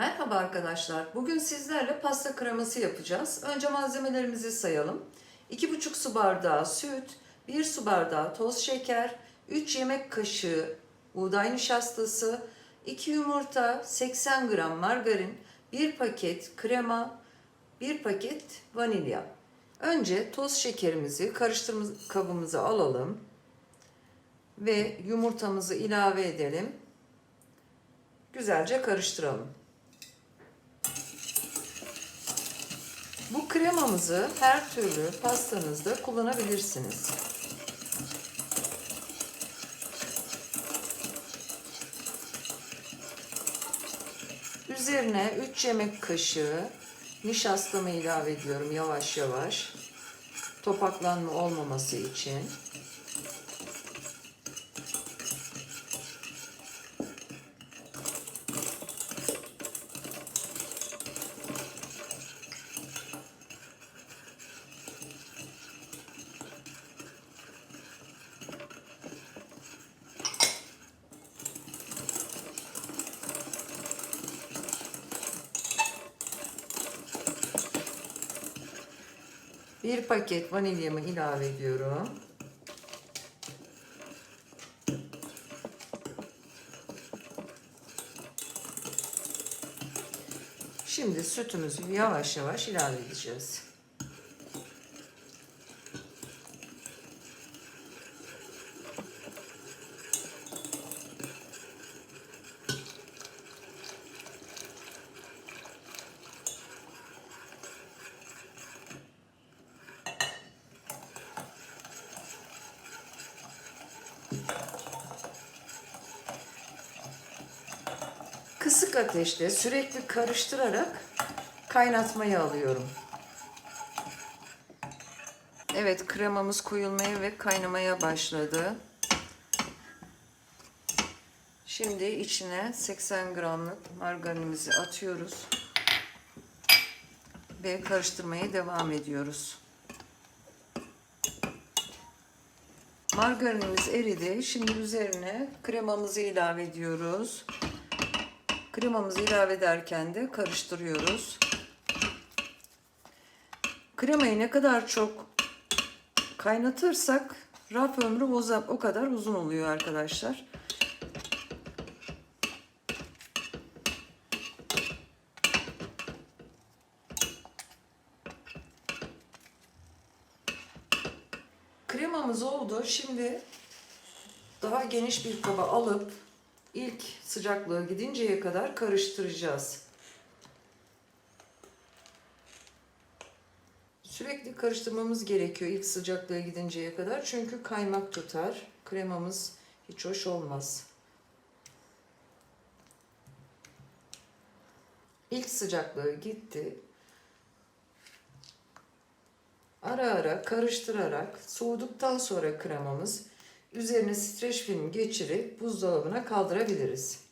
Merhaba arkadaşlar. Bugün sizlerle pasta kreması yapacağız. Önce malzemelerimizi sayalım. 2,5 su bardağı süt, 1 su bardağı toz şeker, 3 yemek kaşığı buğday nişastası, 2 yumurta, 80 gram margarin, 1 paket krema, 1 paket vanilya. Önce toz şekerimizi karıştırma kabımıza alalım ve yumurtamızı ilave edelim. Güzelce karıştıralım. Bu kremamızı her türlü pastanızda kullanabilirsiniz. Üzerine 3 yemek kaşığı nişastamı ilave ediyorum yavaş yavaş. Topaklanma olmaması için. Bir paket vanilyamı ilave ediyorum. Şimdi sütümüzü yavaş yavaş ilave edeceğiz. Kısık ateşte sürekli karıştırarak kaynatmaya alıyorum. Evet kremamız koyulmaya ve kaynamaya başladı. Şimdi içine 80 gramlık margarinimizi atıyoruz. Ve karıştırmaya devam ediyoruz. Margarinimiz eridi. Şimdi üzerine kremamızı ilave ediyoruz. Kremamızı ilave ederken de karıştırıyoruz. Kremayı ne kadar çok kaynatırsak raf ömrü o, kadar uzun oluyor arkadaşlar. Kremamız oldu. Şimdi daha geniş bir kaba alıp ilk sıcaklığı gidinceye kadar karıştıracağız. Sürekli karıştırmamız gerekiyor ilk sıcaklığı gidinceye kadar. Çünkü kaymak tutar. Kremamız hiç hoş olmaz. İlk sıcaklığı gitti. Ara ara karıştırarak soğuduktan sonra kremamız üzerine streç film geçirip buzdolabına kaldırabiliriz.